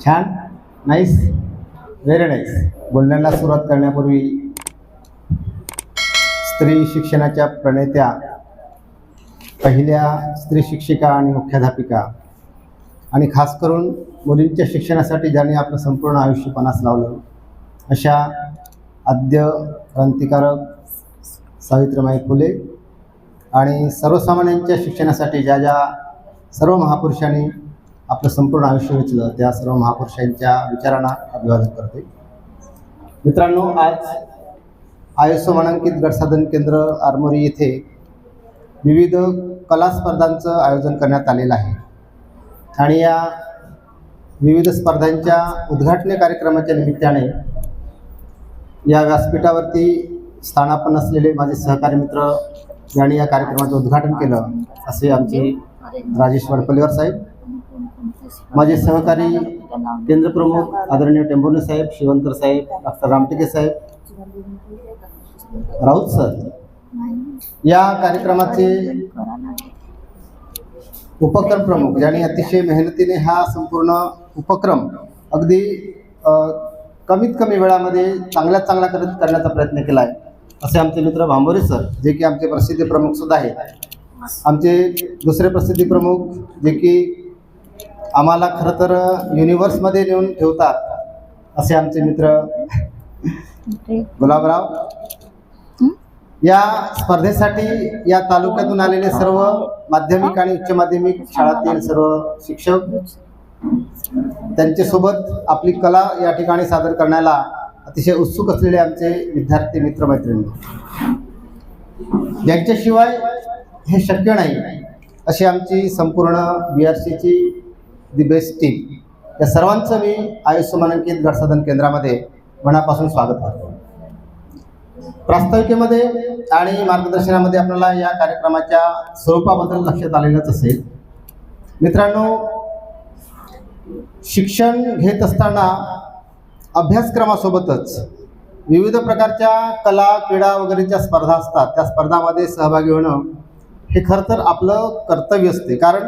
छान. Nice very nice बोलण्याला सुरुवात करण्यापूर्वी स्त्री शिक्षणाच्या प्रणेत्या पहिल्या स्त्री शिक्षिका आणि मुख्याध्यापिका आणि खास करून मुलींच्या शिक्षणासाठी ज्यांनी आपलं संपूर्ण आयुष्य पणास लावलं अशा आद्य क्रांतिकारक सावित्रीबाई फुले आणि सर्वसामान्यांच्या शिक्षणासाठी ज्या ज्या सर्व महापुरुषांनी आपलं संपूर्ण आयुष्य वेचलं त्या सर्व महापुरुषांच्या विचारांना अभिवादन करते मित्रांनो आज आयुष्य मानांकित गटसाधन केंद्र आरमोरी येथे विविध कला स्पर्धांचं आयोजन करण्यात आलेलं आहे. आणि या विविध स्पर्धांच्या उद्घाटनी कार्यक्रमाच्या निमित्ताने या व्यासपीठावरती स्थानापन असलेले माझे सहकारी मित्र यांनी या कार्यक्रमाचं उद्घाटन केलं असे आमचे राजेश वडपल्लीवर साहेब. माझे सहकारी केंद्रप्रमुख आदरणीय टेंभोने साहेब शिवंतर साहेब डॉक्टर रामटेके साहेब. राऊत सर या कार्यक्रमाचे उपक्रम प्रमुख ज्यांनी अतिशय मेहनतीने हा संपूर्ण उपक्रम अगदी कमीत कमी वेळामध्ये चांगल्यात चांगला करत करण्याचा प्रयत्न केला आहे. असे आमचे मित्र भांबोरे सर जे की आमचे प्रसिद्धी प्रमुख सुद्धा आहेत. आमचे दुसरे प्रसिद्धी प्रमुख जे की आम्हाला खरं तर युनिव्हर्समध्ये नेऊन ठेवतात असे आमचे मित्र. गुलाबराव या स्पर्धेसाठी या तालुक्यातून आलेले सर्व माध्यमिक आणि उच्च माध्यमिक शाळातील सर्व शिक्षक त्यांच्यासोबत आपली कला या ठिकाणी सादर करण्याला अतिशय उत्सुक असलेले आमचे विद्यार्थी मित्रमैत्रिणी. ज्यांच्याशिवाय हे शक्य नाही अशी आमची संपूर्ण बी आर सीची दी बेस्ट टीम. या सर्वांचं मी आयुष्य मानांकित गटसाधन केंद्रामध्ये मनापासून स्वागत करतो. प्रास्ताविकेमध्ये आणि मार्गदर्शनामध्ये आपल्याला या कार्यक्रमाच्या स्वरूपाबद्दल लक्षात आलेलंच असेल. मित्रांनो शिक्षण घेत असताना अभ्यासक्रमासोबतच विविध प्रकारच्या कला क्रीडा वगैरेच्या स्पर्धा असतात. त्या स्पर्धामध्ये सहभागी होणं हे खरं तर आपलं कर्तव्य असते. कारण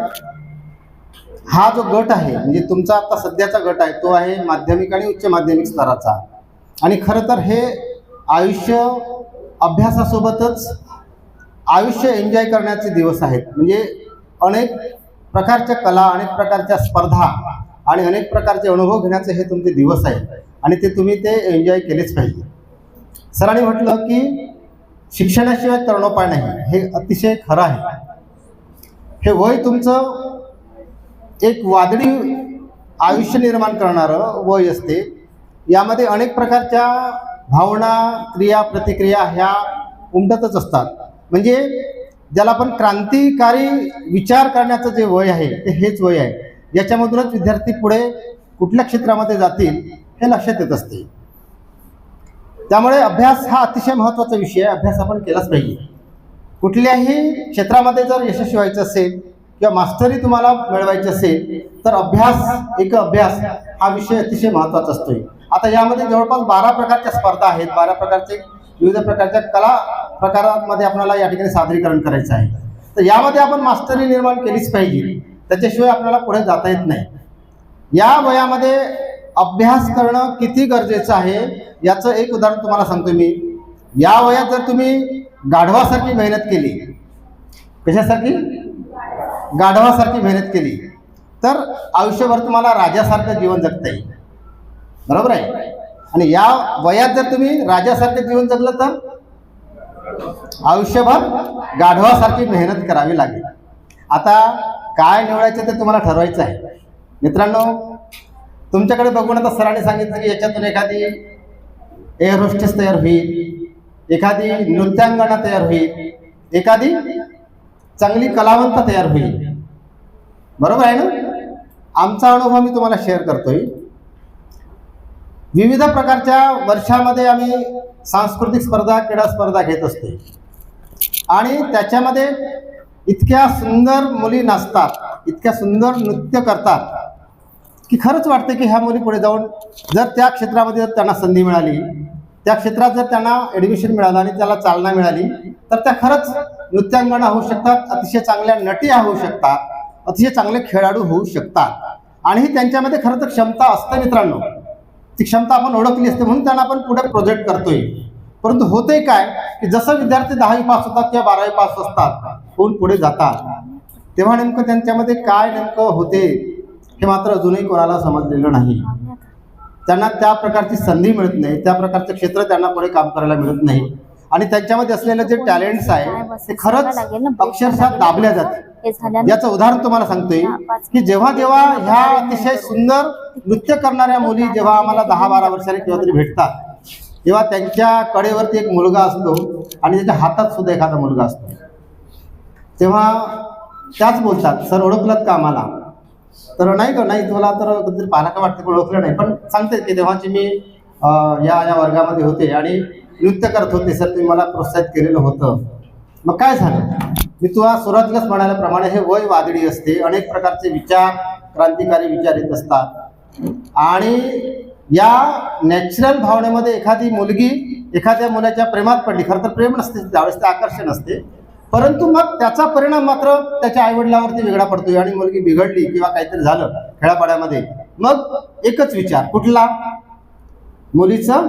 हा जो गट आहे म्हणजे तुमचा आता सध्याचा गट आहे तो आहे माध्यमिक आणि उच्च माध्यमिक स्तराचा. आणि खरं तर हे आयुष्य अभ्यासासोबतच आयुष्य एन्जॉय करण्याचे दिवस आहेत. म्हणजे अनेक प्रकारच्या कला अनेक प्रकारच्या स्पर्धा आणि अनेक प्रकारचे अनुभव घेण्याचे हे तुमचे दिवस आहेत. आणि ते तुम्ही ते एन्जॉय केलेच पाहिजे. सरांनी म्हटलं की शिक्षणाशिवाय तरुणोपाय नाही. हे अतिशय खरं आहे. हे वय तुमचं एक वादळी आयुष्य निर्माण करणारं वय असते. यामध्ये अनेक प्रकारच्या भावना क्रिया प्रतिक्रिया ह्या उमटतच असतात. म्हणजे ज्याला आपण क्रांतिकारी विचार करण्याचं जे वय आहे ते हेच वय आहे. याच्यामधूनच विद्यार्थी पुढे कुठल्या क्षेत्रामध्ये जातील हे लक्षात येत असते. त्यामुळे अभ्यास हा अतिशय महत्त्वाचा विषय आहे. अभ्यास आपण केलाच पाहिजे. कुठल्याही क्षेत्रामध्ये जर यशस्वी व्हायचं असेल किंवा मास्टरी तुम्हाला मिळवायची असेल तर अभ्यास एक अभ्यास हा विषय अतिशय महत्त्वाचा असतोय. आता यामध्ये जवळपास बारा प्रकारच्या स्पर्धा आहेत. बारा प्रकारचे विविध प्रकारच्या कला प्रकारांमध्ये आपल्याला या ठिकाणी सादरीकरण करायचं आहे. तर यामध्ये आपण मास्टरी निर्माण केलीच पाहिजे. त्याच्याशिवाय आपल्याला पुढे जाता येत नाही. या वयामध्ये अभ्यास करणं किती गरजेचं आहे याचं एक उदाहरण तुम्हाला सांगतो मी. या वयात जर तुम्ही गाढवासारखी मेहनत केली कशासाठी? गाढवासारखी मेहनत केली. तर आयुष्यभर तुम्हाला राजासारखं जीवन जगता येईल. बरोबर आहे? आणि या वयात जर तुम्ही राजासारखं जीवन जगलं तर आयुष्यभर गाढवासारखी मेहनत करावी लागेल. आता काय निवडायचं ते तुम्हाला ठरवायचं आहे. मित्रांनो तुमच्याकडे बघून आता सरांनी सांगितलं की याच्यातून एखादी एअर होस्टेस तयार होईल एखादी नृत्यांगना तयार होईल एखादी चांगली कलावंत तयार होईल. बरोबर आहे ना? आमचा अनुभव मी तुम्हाला शेअर करतोय. विविध प्रकारच्या वर्षामध्ये आम्ही सांस्कृतिक स्पर्धा क्रीडा स्पर्धा घेत असतो. आणि त्याच्यामध्ये इतक्या सुंदर मुली नाचतात इतक्या सुंदर नृत्य करतात की खरंच वाटतं की ह्या मुली पुढे जाऊन जर त्या क्षेत्रामध्ये जर त्यांना संधी मिळाली त्या क्षेत्रात जर त्यांना ॲडमिशन मिळालं आणि त्याला चालना मिळाली तर त्या खरंच नृत्यांगणा होऊ शकतात अतिशय चांगल्या नटी होऊ शकतात अतिशय चांगले खेळाडू होऊ शकतात. आणि ही त्यांच्यामध्ये खरं तर क्षमता असते मित्रांनो. ती क्षमता आपण ओळखली असते म्हणून त्यांना आपण पुढे प्रोजेक्ट करतोय. परंतु होते काय की जसं विद्यार्थी दहावी पास होतात किंवा बारावी पास असतात होऊन पुढे जातात? तेव्हा नेमकं त्यांच्यामध्ये काय नेमकं होते हे मात्र अजूनही कोणाला समजलेलं नाही. त्यांना त्या प्रकारची संधी मिळत नाही त्या प्रकारचं क्षेत्र त्यांना पुढे काम करायला मिळत नाही. आणि त्यांच्यामध्ये असलेलं जे टॅलेंट्स आहे ते खरंच अक्षरशः दाबल्या जाते याचं उदाहरण तुम्हाला सांगतोय की जेव्हा जेव्हा ह्या अतिशय सुंदर नृत्य करणाऱ्या मुली जेव्हा आम्हाला दहा बारा वर्षांनी केव्हा तरी भेटतात तेव्हा त्यांच्या कडेवरती एक मुलगा असतो आणि त्याच्या हातात सुद्धा एखादा मुलगा असतो. तेव्हा त्याच बोलतात सर ओळखलात का आम्हाला? तर नाही का नाही तुला तर कधीतरी पाहायला का वाटतं पण ओळखलं नाही. पण सांगते की तेव्हाची मी या या वर्गामध्ये होते आणि नृत्य करत होते सर तुम्ही मला प्रोत्साहित केलेलं होतं. मग काय झालं? मी तुला सुरुवातीलाच म्हणाल्याप्रमाणे हे वय वादळी असते अनेक प्रकारचे विचार क्रांतिकारी विचार येत असतात. आणि या नॅचरल भावनेमध्ये एखादी मुलगी एखाद्या मुलाच्या प्रेमात पडली खरं तर प्रेम नसते त्यावेळेस ते आकर्षण असते. परंतु मग त्याचा परिणाम मात्र त्याच्या आईवडिलावरती वेगळा पडतोय आणि मुलगी बिघडली किंवा काहीतरी झालं खेळापाड्यामध्ये. मग एकच विचार कुठला? मुलीचं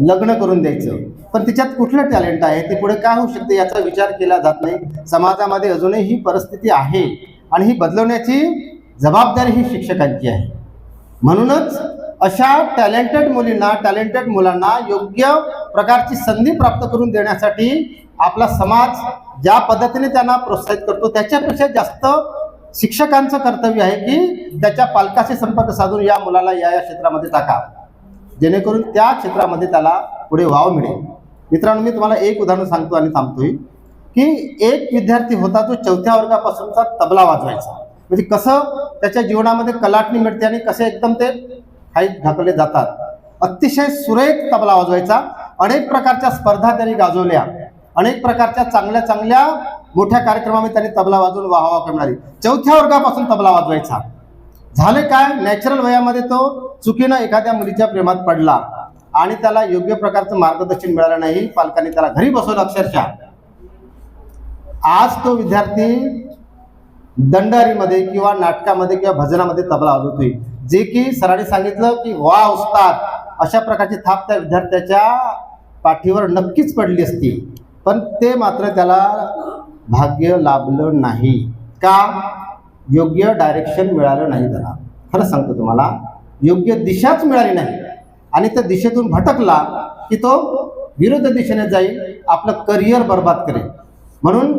लग्न करून द्यायचं. पण तिच्यात कुठलं टॅलेंट आहे? ते पुढे काय होऊ शकते याचा विचार केला जात नाही. समाजामध्ये अजूनही ही परिस्थिती आहे आणि ही बदलवण्याची जबाबदारी ही शिक्षकांची आहे. म्हणूनच अशा टॅलेंटेड मुलींना टॅलेंटेड मुलांना योग्य प्रकारची संधी प्राप्त करून देण्यासाठी आपला समाज ज्या पद्धतीने त्यांना प्रोत्साहित करतो त्याच्यापेक्षा जास्त शिक्षकांचं कर्तव्य आहे की त्याच्या पालकाशी संपर्क साधून या मुलाला या या क्षेत्रामध्ये टाका. जेणेकरून त्या क्षेत्रामध्ये त्याला पुढे वाव मिळेल. मित्रांनो मी तुम्हाला एक उदाहरण सांगतो आणि थांबतोय की एक विद्यार्थी होता तो चौथ्या वर्गापासूनचा तबला वाजवायचा. म्हणजे कसं त्याच्या जीवनामध्ये कलाटणी मिळते आणि कसे एकदम ते हाईट घातले जातात. अतिशय सुरेख तबला वाजवायचा. अनेक प्रकारच्या स्पर्धा त्यांनी गाजवल्या. अनेक प्रकारच्या चांगल्या चांगल्या मोठ्या कार्यक्रमामध्ये त्यांनी तबला वाजवून वाहवा करणारी चौथ्या वर्गापासून तबला वाजवायचा. झाले काय? नॅचरल वयामध्ये तो चुकीनं एखाद्या मुलीच्या प्रेमात पडला. आणि त्याला योग्य प्रकारचं मार्गदर्शन मिळालं नाही पालकांनी त्याला घरी बसवलं अक्षरशः. आज तो विद्यार्थी दंडारीमध्ये किंवा नाटकामध्ये किंवा भजनामध्ये तबला वाजवतोय. जे की सरांनी सांगितलं की वा उस्ताद अशा प्रकारची थाप त्या विद्यार्थ्याच्या पाठीवर नक्कीच पडली असती. पण ते मात्र त्याला भाग्य लाभलं नाही. का? योग्य डायरेक्शन मिळालं नाही त्याला. खरं सांगतो तुम्हाला योग्य दिशाच मिळाली नाही. आणि त्या दिशेतून भटकला की तो विरुद्ध दिशेने जाईल आपलं करिअर बर्बाद करेल. म्हणून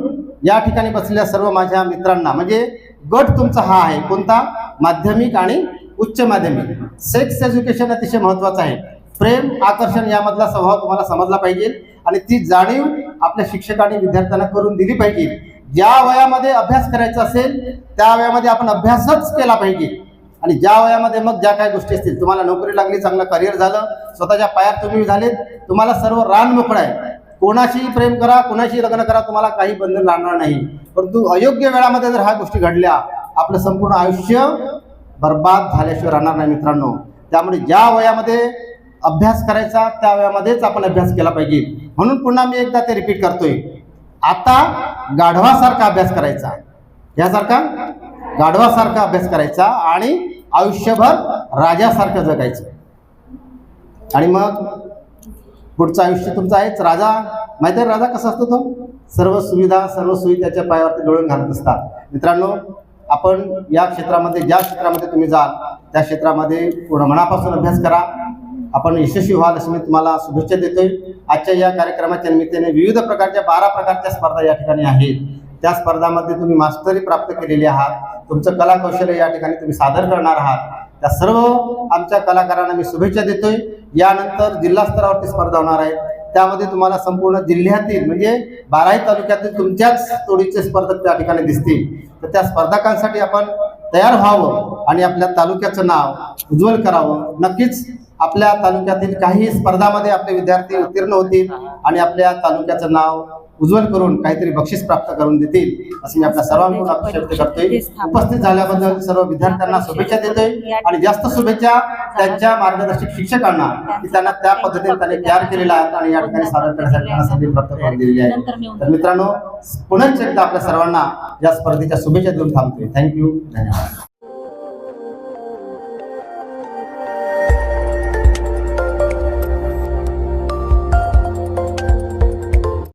या ठिकाणी बसलेल्या सर्व माझ्या मित्रांना म्हणजे गट तुमचा हा आहे कोणता? माध्यमिक आणि उच्च माध्यमिक. सेक्स एज्युकेशन अतिशय महत्वाचं आहे. प्रेम आकर्षण यामधला स्वभाव तुम्हाला समजला पाहिजे आणि ती जाणीव आपल्या शिक्षकांनी विद्यार्थ्यांना करून दिली पाहिजे. ज्या वयामध्ये अभ्यास करायचा असेल त्या वयामध्ये आपण अभ्यासच केला पाहिजे. आणि ज्या वयामध्ये मग ज्या काही गोष्टी असतील तुम्हाला नोकरी लागली चांगलं करिअर झालं स्वतःच्या पायात तुम्ही झालेत तुम्हाला सर्व रान मोकळं आहे. कोणाशी प्रेम करा कोणाशी लग्न करा तुम्हाला काही बंधन राहणार नाही. परंतु अयोग्य वेळामध्ये जर ह्या गोष्टी घडल्या आपलं संपूर्ण आयुष्य बर्बाद झाल्याशिवाय राहणार नाही मित्रांनो. त्यामुळे ज्या वयामध्ये अभ्यास करायचा त्या वयामध्येच आपण अभ्यास केला पाहिजे. म्हणून पुन्हा मी एकदा ते रिपीट करतोय. आता गाढवासारखा अभ्यास करायचा. यासारखा गाढवासारखा अभ्यास करायचा आणि आयुष्यभर राजासारखं जगायचं. आणि मग पुढचं आयुष्य तुमचं आहेच. राजा माहिती आहे राजा कसा असतो तो? सर्व सुविधा सर्व सोयी त्याच्या पायावरती डोळून घालत असतात. मित्रांनो आपण या क्षेत्रामध्ये ज्या क्षेत्रामध्ये तुम्ही जाल त्या क्षेत्रामध्ये पूर्ण मनापासून अभ्यास करा. आपण यशस्वी व्हाल अशी मी तुम्हाला शुभेच्छा देतोय. आजच्या या कार्यक्रमाच्या निमित्ताने विविध प्रकारच्या बारा प्रकारच्या स्पर्धा या ठिकाणी आहेत. त्या स्पर्धामध्ये तुम्ही मास्टरी प्राप्त केलेली आहात. तुमचं कला कौशल्य या ठिकाणी तुम्ही सादर करणार आहात. त्या सर्व आमच्या कलाकारांना मी शुभेच्छा देतोय. यानंतर जिल्हा स्तरावरती स्पर्धा होणार आहे. त्यामध्ये तुम्हाला संपूर्ण जिल्ह्यातील म्हणजे बाराही तालुक्यातील तुमच्याच तोडीचे स्पर्धक त्या ठिकाणी दिसतील. तर त्या स्पर्धकांसाठी आपण तयार व्हावं आणि आपल्या तालुक्याचं नाव उज्ज्वल करावं. नक्कीच आपल्या तालुक्यातील काही स्पर्धामध्ये आपले विद्यार्थी उत्तीर्ण होतील आणि आपल्या तालुक्याचं नाव उज्ज्वल करून काहीतरी बक्षीस प्राप्त करून देतील असं मी आपल्या सर्वांकडून अपेक्षा व्यक्त करतोय. उपस्थित झाल्याबद्दल सर्व विद्यार्थ्यांना शुभेच्छा देतोय आणि जास्त शुभेच्छा त्यांच्या मार्गदर्शक शिक्षकांना की त्यांना त्या पद्धतीने त्यांनी तयार केलेला आहे आणि या ठिकाणी सादर करण्यासाठी त्यांना संधी प्राप्त करून दिलेली आहे. तर मित्रांनो पुनश्च एकदा आपल्या सर्वांना या स्पर्धेच्या शुभेच्छा देऊन थांबतोय. थँक्यू धन्यवाद.